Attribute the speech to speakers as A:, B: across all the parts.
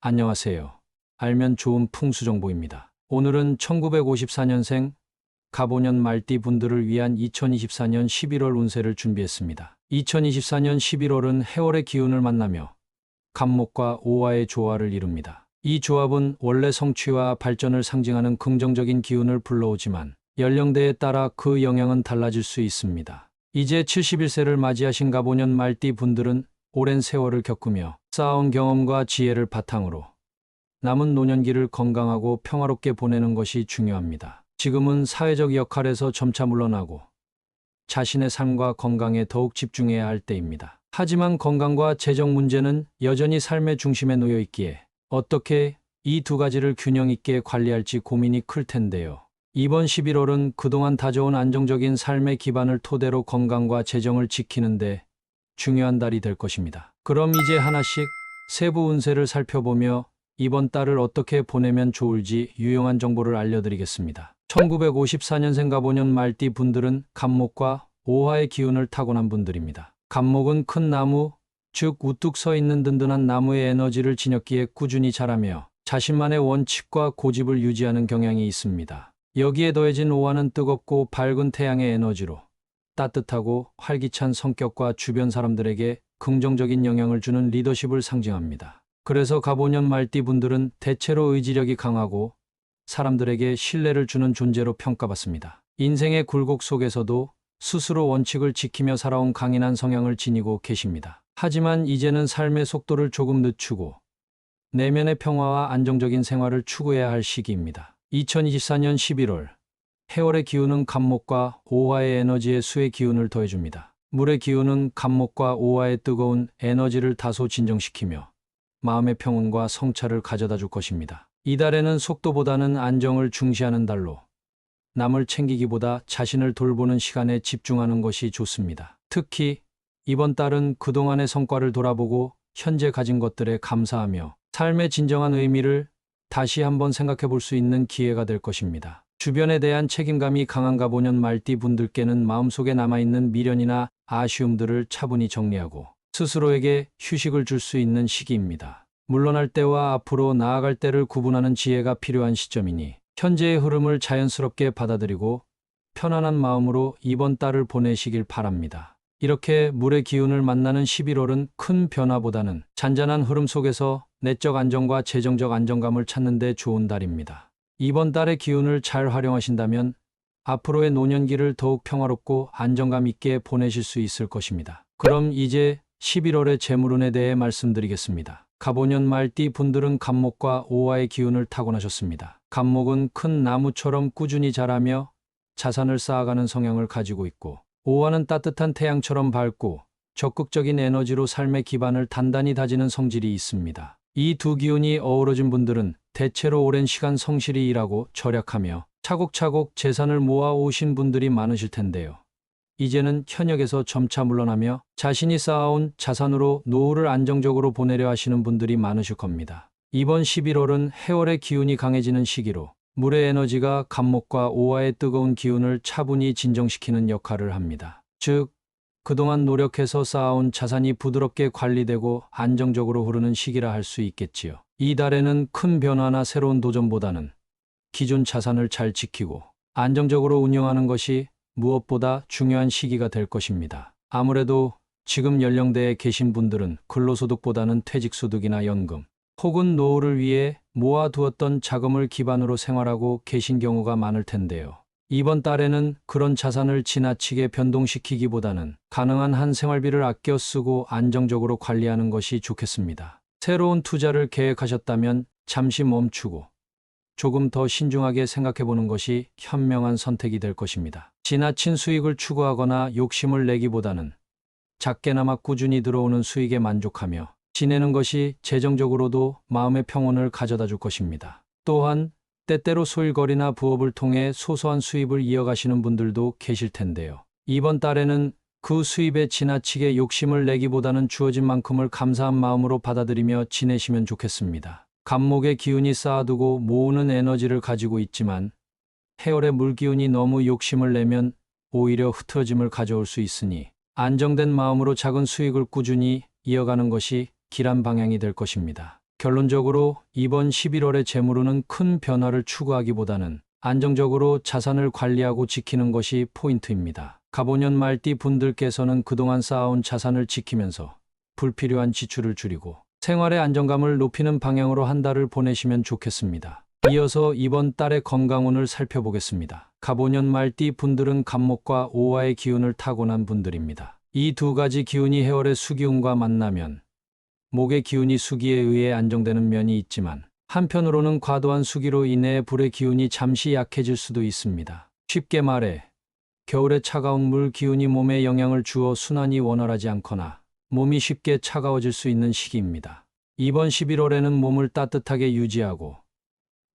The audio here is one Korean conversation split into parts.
A: 안녕하세요. 알면 좋은 풍수 정보입니다. 오늘은 1954년생 가보년 말띠 분들을 위한 2024년 11월 운세를 준비했습니다. 2024년 11월은 해월의 기운을 만나며 간목과 오화의 조화를 이룹니다. 이 조합은 원래 성취와 발전을 상징하는 긍정적인 기운을 불러오지만 연령대에 따라 그 영향은 달라질 수 있습니다. 이제 71세를 맞이하신 가보년 말띠 분들은 오랜 세월을 겪으며 쌓아온 경험과 지혜를 바탕으로 남은 노년기를 건강하고 평화롭게 보내는 것이 중요합니다. 지금은 사회적 역할에서 점차 물러나고 자신의 삶과 건강에 더욱 집중해야 할 때입니다. 하지만 건강과 재정 문제는 여전히 삶의 중심에 놓여 있기에 어떻게 이 두 가지를 균형 있게 관리할지 고민이 클 텐데요. 이번 11월은 그동안 다져온 안정적인 삶의 기반을 토대로 건강과 재정을 지키는데 중요한 달이 될 것입니다. 그럼 이제 하나씩 세부 운세를 살펴보며 이번 달을 어떻게 보내면 좋을지 유용한 정보를 알려드리겠습니다. 1954년생 가보년 말띠 분들은 간목과 오화의 기운을 타고난 분들입니다. 간목은 큰 나무, 즉 우뚝 서 있는 든든한 나무의 에너지를 진흙기에 꾸준히 자라며 자신만의 원칙과 고집을 유지하는 경향이 있습니다. 여기에 더해진 오화는 뜨겁고 밝은 태양의 에너지로 따뜻하고 활기찬 성격과 주변 사람들에게 긍정적인 영향을 주는 리더십을 상징합니다. 그래서 가보년 말띠 분들은 대체로 의지력이 강하고 사람들에게 신뢰를 주는 존재로 평가받습니다. 인생의 굴곡 속에서도 스스로 원칙을 지키며 살아온 강인한 성향을 지니고 계십니다. 하지만 이제는 삶의 속도를 조금 늦추고 내면의 평화와 안정적인 생활을 추구해야 할 시기입니다. 2024년 11월 해월의 기운은 간목과 오화의 에너지에 수의 기운을 더해줍니다. 물의 기운은 간목과 오화의 뜨거운 에너지를 다소 진정시키며 마음의 평온과 성찰을 가져다 줄 것입니다. 이달에는 속도보다는 안정을 중시하는 달로 남을 챙기기보다 자신을 돌보는 시간에 집중하는 것이 좋습니다. 특히 이번 달은 그동안의 성과를 돌아보고 현재 가진 것들에 감사하며 삶의 진정한 의미를 다시 한번 생각해 볼 수 있는 기회가 될 것입니다. 주변에 대한 책임감이 강한 가보년 말띠 분들께는 마음속에 남아있는 미련이나 아쉬움들을 차분히 정리하고 스스로에게 휴식을 줄 수 있는 시기입니다. 물러날 때와 앞으로 나아갈 때를 구분하는 지혜가 필요한 시점이니 현재의 흐름을 자연스럽게 받아들이고 편안한 마음으로 이번 달을 보내시길 바랍니다. 이렇게 물의 기운을 만나는 11월은 큰 변화보다는 잔잔한 흐름 속에서 내적 안정과 재정적 안정감을 찾는 데 좋은 달입니다. 이번 달의 기운을 잘 활용하신다면 앞으로의 노년기를 더욱 평화롭고 안정감 있게 보내실 수 있을 것입니다. 그럼 이제 11월의 재물운에 대해 말씀드리겠습니다. 가보년 말띠 분들은 간목과 오화의 기운을 타고나셨습니다. 간목은 큰 나무처럼 꾸준히 자라며 자산을 쌓아가는 성향을 가지고 있고 오화는 따뜻한 태양처럼 밝고 적극적인 에너지로 삶의 기반을 단단히 다지는 성질이 있습니다. 이 두 기운이 어우러진 분들은 대체로 오랜 시간 성실히 일하고 절약하며 차곡차곡 재산을 모아 오신 분들이 많으실 텐데요. 이제는 현역에서 점차 물러나며 자신이 쌓아온 자산으로 노후를 안정적으로 보내려 하시는 분들이 많으실 겁니다. 이번 11월은 해월의 기운이 강해지는 시기로 물의 에너지가 간목과 오화의 뜨거운 기운을 차분히 진정시키는 역할을 합니다. 즉, 그동안 노력해서 쌓아온 자산이 부드럽게 관리되고 안정적으로 흐르는 시기라 할 수 있겠지요. 이 달에는 큰 변화나 새로운 도전보다는 기존 자산을 잘 지키고 안정적으로 운영하는 것이 무엇보다 중요한 시기가 될 것입니다. 아무래도 지금 연령대에 계신 분들은 근로소득보다는 퇴직소득이나 연금 혹은 노후를 위해 모아두었던 자금을 기반으로 생활하고 계신 경우가 많을 텐데요. 이번 달에는 그런 자산을 지나치게 변동시키기보다는 가능한 한 생활비를 아껴 쓰고 안정적으로 관리하는 것이 좋겠습니다. 새로운 투자를 계획하셨다면 잠시 멈추고 조금 더 신중하게 생각해 보는 것이 현명한 선택이 될 것입니다. 지나친 수익을 추구하거나 욕심을 내기보다는 작게나마 꾸준히 들어오는 수익에 만족하며 지내는 것이 재정적으로도 마음의 평온을 가져다 줄 것입니다. 또한 때때로 소일거리나 부업을 통해 소소한 수입을 이어가시는 분들도 계실 텐데요. 이번 달에는 그 수입에 지나치게 욕심을 내기보다는 주어진 만큼을 감사한 마음으로 받아들이며 지내시면 좋겠습니다. 간목의 기운이 쌓아두고 모으는 에너지를 가지고 있지만 해월의 물기운이 너무 욕심을 내면 오히려 흐트러짐을 가져올 수 있으니 안정된 마음으로 작은 수익을 꾸준히 이어가는 것이 길한 방향이 될 것입니다. 결론적으로 이번 11월의 재물운은 큰 변화를 추구하기보다는 안정적으로 자산을 관리하고 지키는 것이 포인트입니다. 가보년 말띠 분들께서는 그동안 쌓아온 자산을 지키면서 불필요한 지출을 줄이고 생활의 안정감을 높이는 방향으로 한 달을 보내시면 좋겠습니다. 이어서 이번 달의 건강운을 살펴보겠습니다. 가보년 말띠 분들은 간목과 오화의 기운을 타고난 분들입니다. 이 두 가지 기운이 해월의 수기운과 만나면 목의 기운이 수기에 의해 안정되는 면이 있지만 한편으로는 과도한 수기로 인해 불의 기운이 잠시 약해질 수도 있습니다. 쉽게 말해 겨울의 차가운 물 기운이 몸에 영향을 주어 순환이 원활하지 않거나 몸이 쉽게 차가워질 수 있는 시기입니다. 이번 11월에는 몸을 따뜻하게 유지하고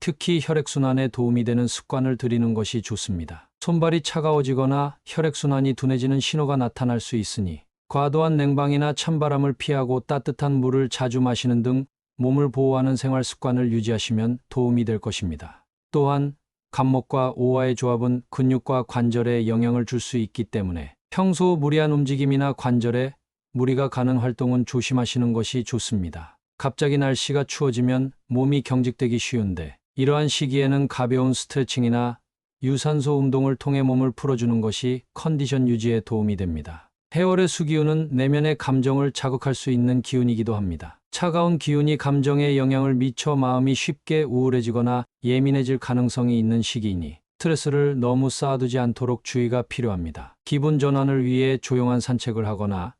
A: 특히 혈액순환에 도움이 되는 습관을 들이는 것이 좋습니다. 손발이 차가워지거나 혈액순환이 둔해지는 신호가 나타날 수 있으니 과도한 냉방이나 찬바람을 피하고 따뜻한 물을 자주 마시는 등 몸을 보호하는 생활 습관을 유지하시면 도움이 될 것입니다. 또한 간목과 오화의 조합은 근육과 관절에 영향을 줄 수 있기 때문에 평소 무리한 움직임이나 관절에 무리가 가는 활동은 조심하시는 것이 좋습니다. 갑자기 날씨가 추워지면 몸이 경직되기 쉬운데 이러한 시기에는 가벼운 스트레칭이나 유산소 운동을 통해 몸을 풀어주는 것이 컨디션 유지에 도움이 됩니다. 해월의 수기운은 내면의 감정을 자극할 수 있는 기운이기도 합니다. 차가운 기운이 감정에 영향을 미쳐 마음이 쉽게 우울해지거나 예민해질 가능성이 있는 시기이니 스트레스를 너무 쌓아두지 않도록 주의가 필요합니다. 기분 전환을 위해 조용한 산책을 하거나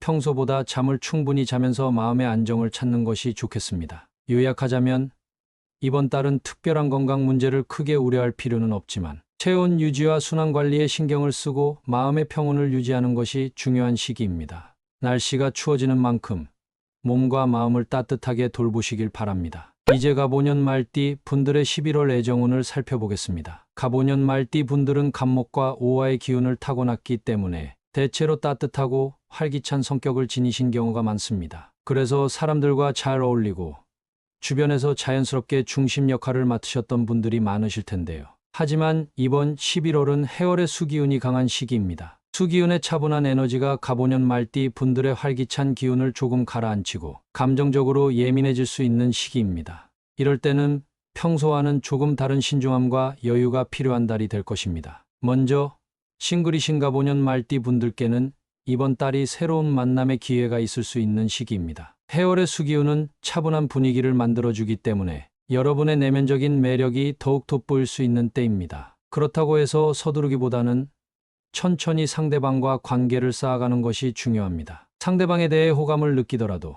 A: 평소보다 잠을 충분히 자면서 마음의 안정을 찾는 것이 좋겠습니다. 요약하자면 이번 달은 특별한 건강 문제를 크게 우려할 필요는 없지만 체온 유지와 순환 관리에 신경을 쓰고 마음의 평온을 유지하는 것이 중요한 시기입니다. 날씨가 추워지는 만큼 몸과 마음을 따뜻하게 돌보시길 바랍니다. 이제 가보년 말띠 분들의 11월 애정운을 살펴보겠습니다. 가보년 말띠 분들은 간목과 오화의 기운을 타고났기 때문에 대체로 따뜻하고 활기찬 성격을 지니신 경우가 많습니다. 그래서 사람들과 잘 어울리고 주변에서 자연스럽게 중심 역할을 맡으셨던 분들이 많으실 텐데요. 하지만 이번 11월은 해월의 수기운이 강한 시기입니다. 수기운의 차분한 에너지가 가보년 말띠 분들의 활기찬 기운을 조금 가라앉히고 감정적으로 예민해질 수 있는 시기입니다. 이럴 때는 평소와는 조금 다른 신중함과 여유가 필요한 달이 될 것입니다. 먼저 싱글이신 가보년 말띠 분들께는 이번 달이 새로운 만남의 기회가 있을 수 있는 시기입니다. 해월의 수기운은 차분한 분위기를 만들어주기 때문에 여러분의 내면적인 매력이 더욱 돋보일 수 있는 때입니다. 그렇다고 해서 서두르기보다는 천천히 상대방과 관계를 쌓아가는 것이 중요합니다. 상대방에 대해 호감을 느끼더라도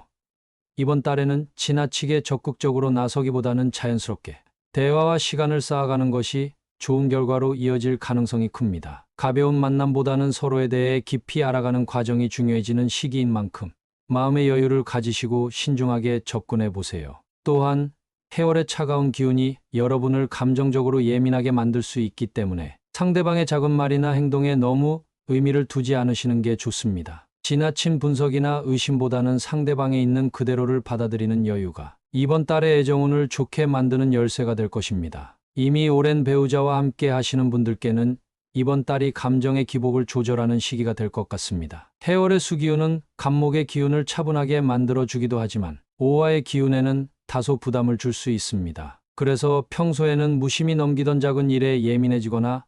A: 이번 달에는 지나치게 적극적으로 나서기보다는 자연스럽게 대화와 시간을 쌓아가는 것이 좋은 결과로 이어질 가능성이 큽니다. 가벼운 만남보다는 서로에 대해 깊이 알아가는 과정이 중요해지는 시기인 만큼 마음의 여유를 가지시고 신중하게 접근해 보세요. 또한 해월의 차가운 기운이 여러분을 감정적으로 예민하게 만들 수 있기 때문에 상대방의 작은 말이나 행동에 너무 의미를 두지 않으시는 게 좋습니다. 지나친 분석이나 의심보다는 상대방에 있는 그대로를 받아들이는 여유가 이번 달의 애정운을 좋게 만드는 열쇠가 될 것입니다. 이미 오랜 배우자와 함께 하시는 분들께는 이번 달이 감정의 기복을 조절하는 시기가 될 것 같습니다. 해월의 수기운은 간목의 기운을 차분하게 만들어 주기도 하지만 오화의 기운에는 다소 부담을 줄 수 있습니다. 그래서 평소에는 무심히 넘기던 작은 일에 예민해지거나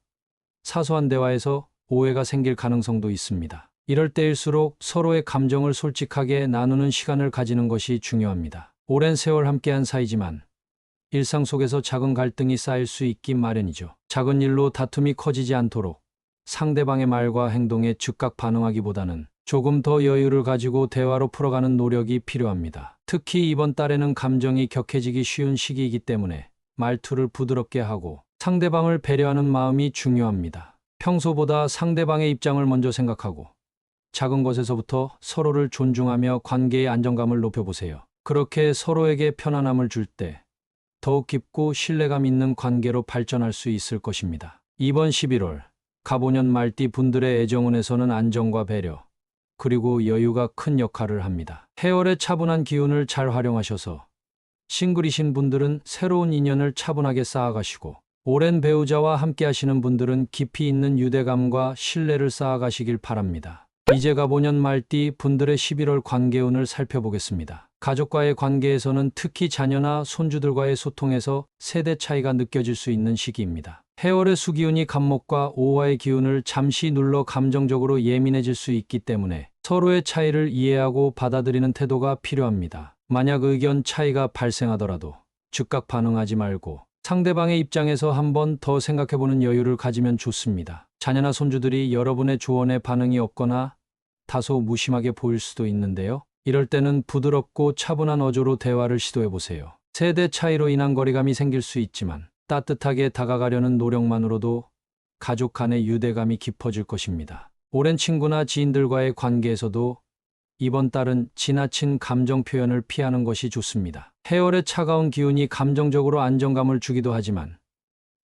A: 사소한 대화에서 오해가 생길 가능성도 있습니다. 이럴 때일수록 서로의 감정을 솔직하게 나누는 시간을 가지는 것이 중요합니다. 오랜 세월 함께한 사이지만 일상 속에서 작은 갈등이 쌓일 수 있기 마련이죠. 작은 일로 다툼이 커지지 않도록 상대방의 말과 행동에 즉각 반응하기보다는 조금 더 여유를 가지고 대화로 풀어가는 노력이 필요합니다. 특히 이번 달에는 감정이 격해지기 쉬운 시기이기 때문에 말투를 부드럽게 하고 상대방을 배려하는 마음이 중요합니다. 평소보다 상대방의 입장을 먼저 생각하고 작은 것에서부터 서로를 존중하며 관계의 안정감을 높여보세요. 그렇게 서로에게 편안함을 줄 때 더욱 깊고 신뢰감 있는 관계로 발전할 수 있을 것입니다. 이번 11월 가보년 말띠 분들의 애정운에서는 안정과 배려 그리고 여유가 큰 역할을 합니다. 해월의 차분한 기운을 잘 활용하셔서 싱글이신 분들은 새로운 인연을 차분하게 쌓아가시고 오랜 배우자와 함께 하시는 분들은 깊이 있는 유대감과 신뢰를 쌓아가시길 바랍니다. 이제 가보년 말띠 분들의 11월 관계운을 살펴보겠습니다. 가족과의 관계에서는 특히 자녀나 손주들과의 소통에서 세대 차이가 느껴질 수 있는 시기입니다. 해월의 수기운이 간목과 오화의 기운을 잠시 눌러 감정적으로 예민해질 수 있기 때문에 서로의 차이를 이해하고 받아들이는 태도가 필요합니다. 만약 의견 차이가 발생하더라도 즉각 반응하지 말고 상대방의 입장에서 한 번 더 생각해보는 여유를 가지면 좋습니다. 자녀나 손주들이 여러분의 조언에 반응이 없거나 다소 무심하게 보일 수도 있는데요. 이럴 때는 부드럽고 차분한 어조로 대화를 시도해보세요. 세대 차이로 인한 거리감이 생길 수 있지만 따뜻하게 다가가려는 노력만으로도 가족 간의 유대감이 깊어질 것입니다. 오랜 친구나 지인들과의 관계에서도 이번 달은 지나친 감정 표현을 피하는 것이 좋습니다. 해월의 차가운 기운이 감정적으로 안정감을 주기도 하지만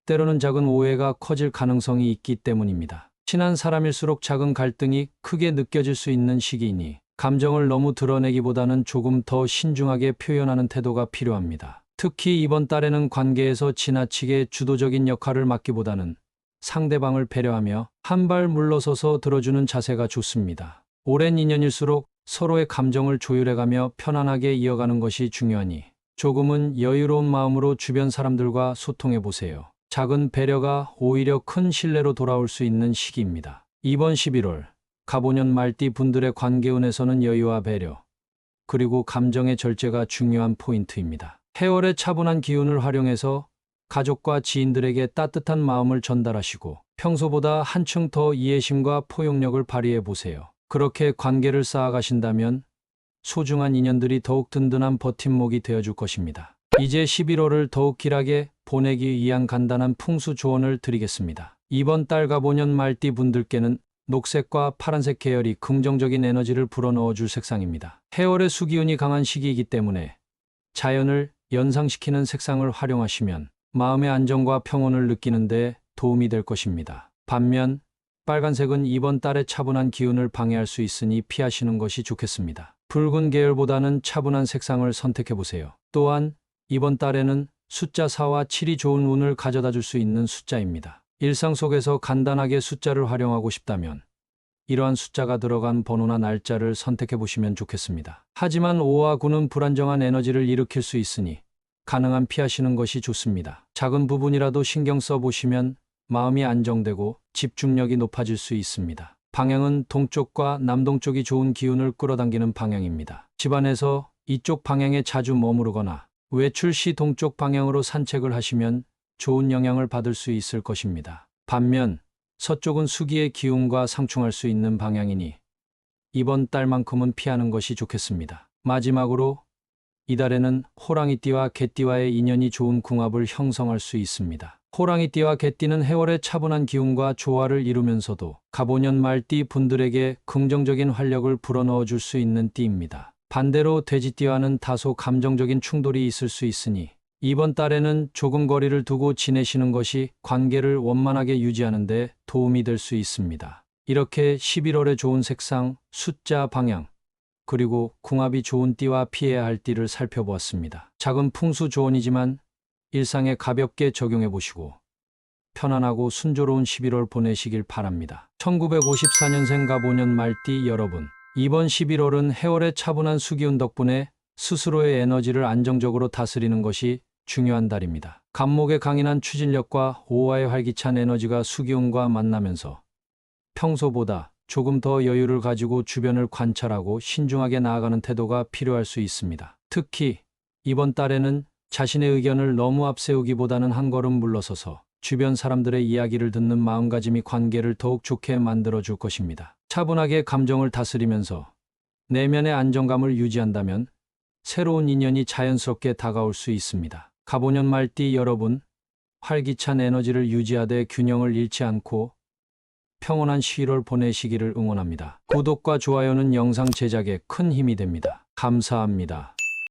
A: 때로는 작은 오해가 커질 가능성이 있기 때문입니다. 친한 사람일수록 작은 갈등이 크게 느껴질 수 있는 시기이니 감정을 너무 드러내기보다는 조금 더 신중하게 표현하는 태도가 필요합니다. 특히 이번 달에는 관계에서 지나치게 주도적인 역할을 맡기보다는 상대방을 배려하며 한 발 물러서서 들어주는 자세가 좋습니다. 오랜 인연일수록 서로의 감정을 조율해가며 편안하게 이어가는 것이 중요하니 조금은 여유로운 마음으로 주변 사람들과 소통해 보세요. 작은 배려가 오히려 큰 신뢰로 돌아올 수 있는 시기입니다. 이번 11월 가보년 말띠 분들의 관계운에서는 여유와 배려 그리고 감정의 절제가 중요한 포인트입니다. 해월의 차분한 기운을 활용해서 가족과 지인들에게 따뜻한 마음을 전달하시고 평소보다 한층 더 이해심과 포용력을 발휘해 보세요. 그렇게 관계를 쌓아가신다면 소중한 인연들이 더욱 든든한 버팀목이 되어줄 것입니다. 이제 11월을 더욱 길하게 보내기 위한 간단한 풍수 조언을 드리겠습니다. 이번 달 가보년 말띠 분들께는 녹색과 파란색 계열이 긍정적인 에너지를 불어넣어 줄 색상입니다. 해월의 수기운이 강한 시기이기 때문에 자연을 연상시키는 색상을 활용하시면 마음의 안정과 평온을 느끼는 데 도움이 될 것입니다. 반면 빨간색은 이번 달의 차분한 기운을 방해할 수 있으니 피하시는 것이 좋겠습니다. 붉은 계열보다는 차분한 색상을 선택해 보세요. 또한 이번 달에는 숫자 4와 7이 좋은 운을 가져다 줄 수 있는 숫자입니다. 일상 속에서 간단하게 숫자를 활용하고 싶다면 이러한 숫자가 들어간 번호나 날짜를 선택해 보시면 좋겠습니다. 하지만 5와 9는 불안정한 에너지를 일으킬 수 있으니 가능한 피하시는 것이 좋습니다. 작은 부분이라도 신경 써 보시면 마음이 안정되고 집중력이 높아질 수 있습니다. 방향은 동쪽과 남동쪽이 좋은 기운을 끌어당기는 방향입니다. 집안에서 이쪽 방향에 자주 머무르거나 외출 시 동쪽 방향으로 산책을 하시면 좋은 영향을 받을 수 있을 것입니다. 반면 서쪽은 수기의 기운과 상충할 수 있는 방향이니 이번 달만큼은 피하는 것이 좋겠습니다. 마지막으로 이달에는 호랑이띠와 개띠와의 인연이 좋은 궁합을 형성할 수 있습니다. 호랑이띠와 개띠는 해월의 차분한 기운과 조화를 이루면서도 가보년 말띠 분들에게 긍정적인 활력을 불어넣어 줄 수 있는 띠입니다. 반대로 돼지띠와는 다소 감정적인 충돌이 있을 수 있으니 이번 달에는 조금 거리를 두고 지내시는 것이 관계를 원만하게 유지하는 데 도움이 될 수 있습니다. 이렇게 11월에 좋은 색상, 숫자, 방향, 그리고 궁합이 좋은 띠와 피해야 할 띠를 살펴보았습니다. 작은 풍수 조언이지만 일상에 가볍게 적용해 보시고 편안하고 순조로운 11월 보내시길 바랍니다. 1954년생 가보년 말띠 여러분, 이번 11월은 해월의 차분한 수기운 덕분에 스스로의 에너지를 안정적으로 다스리는 것이 중요한 달입니다. 간목의 강인한 추진력과 오화의 활기찬 에너지가 수기운과 만나면서 평소보다 조금 더 여유를 가지고 주변을 관찰하고 신중하게 나아가는 태도가 필요할 수 있습니다. 특히 이번 달에는 자신의 의견을 너무 앞세우기보다는 한 걸음 물러서서 주변 사람들의 이야기를 듣는 마음가짐이 관계를 더욱 좋게 만들어 줄 것입니다. 차분하게 감정을 다스리면서 내면의 안정감을 유지한다면 새로운 인연이 자연스럽게 다가올 수 있습니다. 가보년 말띠 여러분, 활기찬 에너지를 유지하되 균형을 잃지 않고 평온한 11월 보내시기를 응원합니다. 구독과 좋아요는 영상 제작에 큰 힘이 됩니다. 감사합니다.